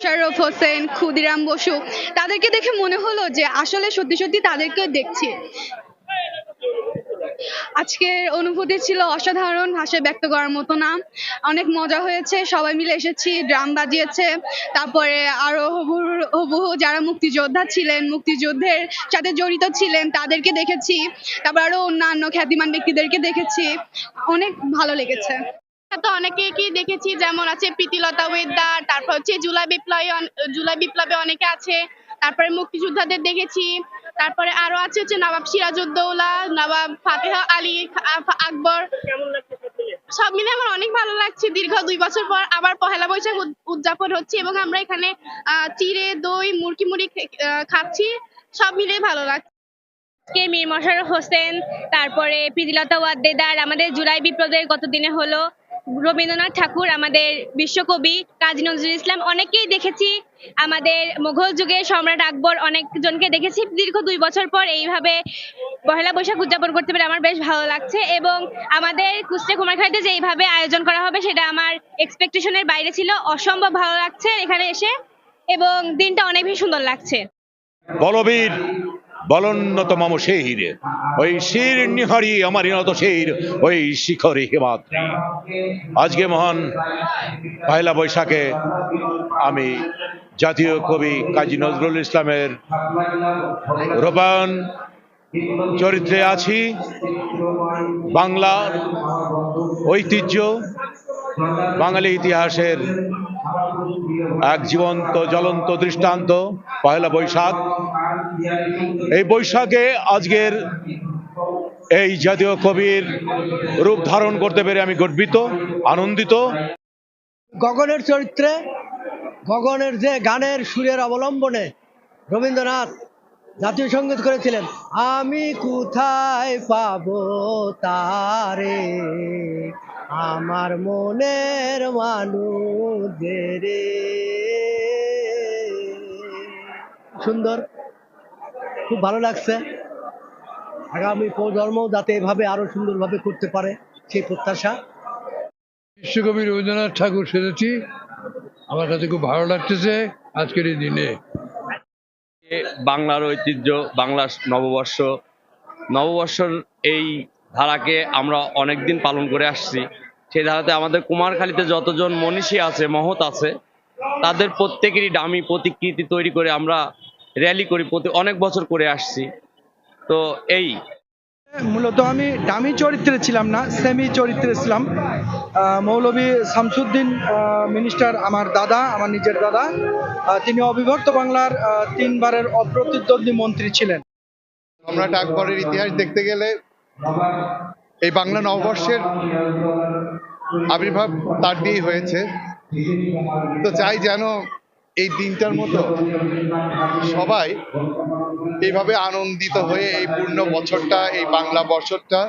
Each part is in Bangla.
শারফ হোসেন ক্ষুদিরাম বসু, তাদেরকে দেখে মনে হলো যে আসলে সত্যি সত্যি তাদেরকে দেখছি। আজকের অনুভূতি ছিল অসাধারণ ভাষায় ব্যক্ত করার মতো না। অনেক মজা হয়েছে, সবাই মিলে এসেছি, ড্রাম বাজিয়েছে। তারপরে আরও হুবহু যারা মুক্তিযোদ্ধা ছিলেন, মুক্তিযুদ্ধের সাথে জড়িত ছিলেন, তাদেরকে দেখেছি। তারপর আরও অন্যান্য খ্যাতিমান ব্যক্তিদেরকে দেখেছি। অনেক ভালো লেগেছে। তো অনেকেই দেখেছি? যেমন আছে প্রীতিলতা ওয়েদার তারপর হচ্ছে জুলাই বিপ্লবী জুলাই বিপ্লবে অনেকে আছে। তারপরে মুক্তিযোদ্ধাদের দেখেছি। তারপরে আরও আছে হচ্ছে নবাব সিরাজউদ্দৌলা, নবাব ফাতেহা আলী আকবর। সব মিলে আমার অনেক ভালো লাগছে। দীর্ঘ দুই বছর পর আবার পহেলা বৈশাখ উদযাপন হচ্ছে এবং আমরা এখানে চিড়ে, দই, মুরকি মুড়ি খাচ্ছি। সব মিলে ভালো লাগছে কে মীর মশাররফ হোসেন, তারপরে প্রীতিলতা ওয়াদ্দেদার, আমাদের জুলাই বিপ্লবের গত দিনে হলো? রবীন্দ্রনাথ ঠাকুর, আমাদের বিশ্বকবি কাজী নজরুল ইসলাম, অনেকেই দেখেছি আমাদের মুঘল যুগে সম্রাট আকবর অনেকজনকে দেখেছি। দীর্ঘ দুই বছর পর এইভাবে পহেলা বৈশাখ উদযাপন করতে পেরে আমার বেশ ভালো লাগছে এবং আমাদের কুষ্টিয়া কুমারখালীতে যে এইভাবে আয়োজন করা হবে সেটা আমার এক্সপেকটেশনের বাইরে ছিল। অসম্ভব ভালো লাগছে এখানে এসে এবং দিনটা অনেক বেশি সুন্দর লাগছে। বলবীর বলন্নতম শির। ওই শির নিহারি আমার ইনত শির, ওই শিখরে হিমাত। আজকে মহান পয়লা বৈশাখে আমি জাতীয় কবি কাজী নজরুল ইসলামের রূপায়ণ চরিত্রে আছি। বাংলার ঐতিহ্য, বাঙালি ইতিহাসের এক জীবন্ত, জ্বলন্ত দৃষ্টান্ত পয়লা বৈশাখ। এই বৈশাখে আজকের এই জাতীয় কবির রূপ ধারণ করতে পেরে আমি গর্বিত, আনন্দিত। গগনের চরিত্রে, গগনের যে গানের সুরের অবলম্বনে রবীন্দ্রনাথ জাতীয় সংগীত করেছিলেন, আমি কোথায় পাবো তারে? আমার মনের মানুষের সুন্দর। খুব ভালো লাগছে। আগামী প্রজন্ম যাতে এভাবে আরও সুন্দরভাবে করতে পারে সেই প্রত্যাশা। বিশ্বকবি রবীন্দ্রনাথ ঠাকুর সেজেছি। আমার কাছে খুব ভালো লাগতেছে আজকের এই দিনে। বাংলার ঐতিহ্য বাংলার নববর্ষ। নববর্ষর এই ধারাকে আমরা অনেকদিন পালন করে আসছি। সেই ধারাতে আমাদের কুমারখালীতে যতজন মনীষী আছে মহৎ আছে তাদের প্রত্যেকেরই দামি প্রতিকৃতি তৈরি করে আমরা র্যালি করি প্রতি অনেক বছর করে আসছি। তো এই। মূলত আমি ডামি চরিত্রে ছিলাম না সেমি চরিত্রে ছিলাম। মৌলভী শামসুদ্দিন মিনিস্টার আমার দাদা আমার নিজের দাদা। তিনি অবিভক্ত বাংলার তিনবারের অপ্রতিদ্বন্দ্বী মন্ত্রী ছিলেন। সম্রাট আকবরের ইতিহাস দেখতে গেলে এই বাংলা নববর্ষের আবির্ভাব তার দিয়েই হয়েছে। তো চাই যেন এই দিনটার মতো সবাই এইভাবে আনন্দিত হয়ে এই পূর্ণ বছরটা, এই বাংলা বছরটা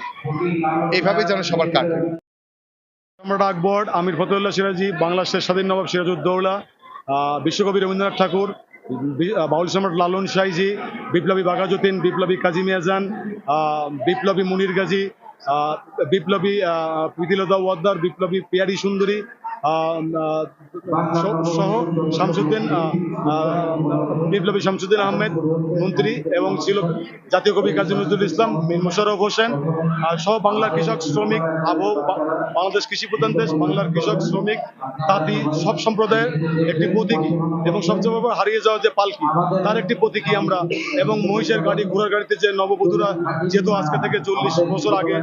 এইভাবে যেন সবার কাটে। সম্রাট আকবর, আমির ফতুল্লাহ সিরাজি বাংলাদেশের স্বাধীন নবাব সিরাজউদ্দৌলা বিশ্বকবি রবীন্দ্রনাথ ঠাকুর বাউল সম্রাট লালন শাহজি, বিপ্লবী বাঘাযতীন, বিপ্লবী কাজী মিয়াজান বিপ্লবী মুনির গাজী বিপ্লবী প্রীতিলতা ওয়াদ্দার, বিপ্লবী পিয়ারি সুন্দরী সহ- শামসুদ্দিন বিপ্লবী শামসুদ্দিন আহমেদ, মন্ত্রী এবং ছিল জাতীয় কবি কাজী নজরুল ইসলাম, মীর মোশাররফ হোসেন সহ বাংলার কৃষক, শ্রমিক, আবহ বাংলাদেশ কৃষি প্রধান দেশ, বাংলার কৃষক, শ্রমিক, তাঁতি, সব সম্প্রদায়ের একটি প্রতীকী এবং সবচেয়ে বড় হারিয়ে যাওয়া যে পালকি, তার একটি প্রতীকী আমরা এবং মহিষের গাড়ি, ঘোড়ার গাড়িতে যে নববধূরা যেহেতু আজকে থেকে চল্লিশ বছর আগে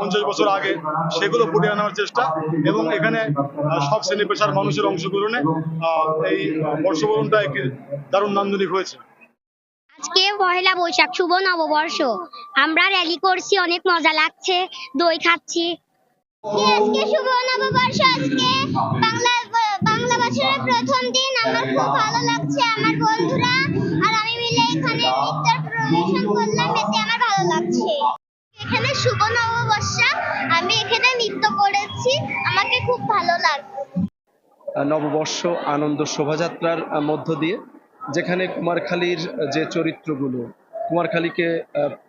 পঞ্চাশ বছর আগে, সেগুলো ফুটে আনার চেষ্টা এবং এখানে সব শ্রেণি পেশার মানুষের অংশগ্রহণে এই বর্ষবরণটা একটি দারুণ নান্দনিক হয়েছে। আজকে পহেলা বৈশাখ, শুভ নববর্ষ। আমরা র্যালি করছি, অনেক মজা লাগছে, দই খাচ্ছি। আজকে শুভ নববর্ষ, আজকে বাংলা বাংলা বছরের প্রথম দিন। আমার খুব ভালো লাগছে, আমার বন্ধুরা। আর আমি মিলে এখানে পরিবেশন করলাম, এতে আমার ভালো লাগছে। এখানে শুভ নববর্ষ। আমি এখানে নৃত্য করেছি। আমাকে খুব ভালো লাগছে নববর্ষ আনন্দ শোভাযাত্রার মধ্য দিয়ে, যেখানে কুমারখালীর যে চরিত্রগুলো, কুমারখালীকে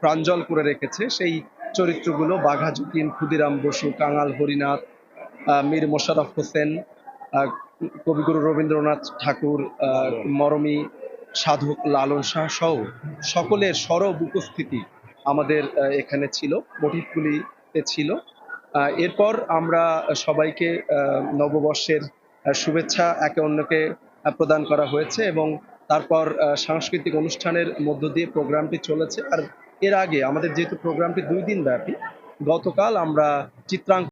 প্রাঞ্জল করে রেখেছে, সেই চরিত্রগুলো বাঘা যতীন ক্ষুদিরাম বসু, কাঙাল হরিনাথ মীর মোশারফ হোসেন কবিগুরু রবীন্দ্রনাথ ঠাকুর মরমী, সাধক লালন শাহ সহ সকলের সরব উপস্থিতি আমাদের এখানে ছিল মোটিভগুলিতে ছিল। এরপর আমরা সবাইকে নববর্ষের শুভেচ্ছা একে অন্যকে প্রদান করা হয়েছে এবং তারপর সাংস্কৃতিক অনুষ্ঠানের মধ্য দিয়ে প্রোগ্রামটি চলেছে। আর এর আগে আমাদের যেহেতু প্রোগ্রামটি দুই দিন ব্যাপী, গতকাল আমরা চিত্রাঙ্কন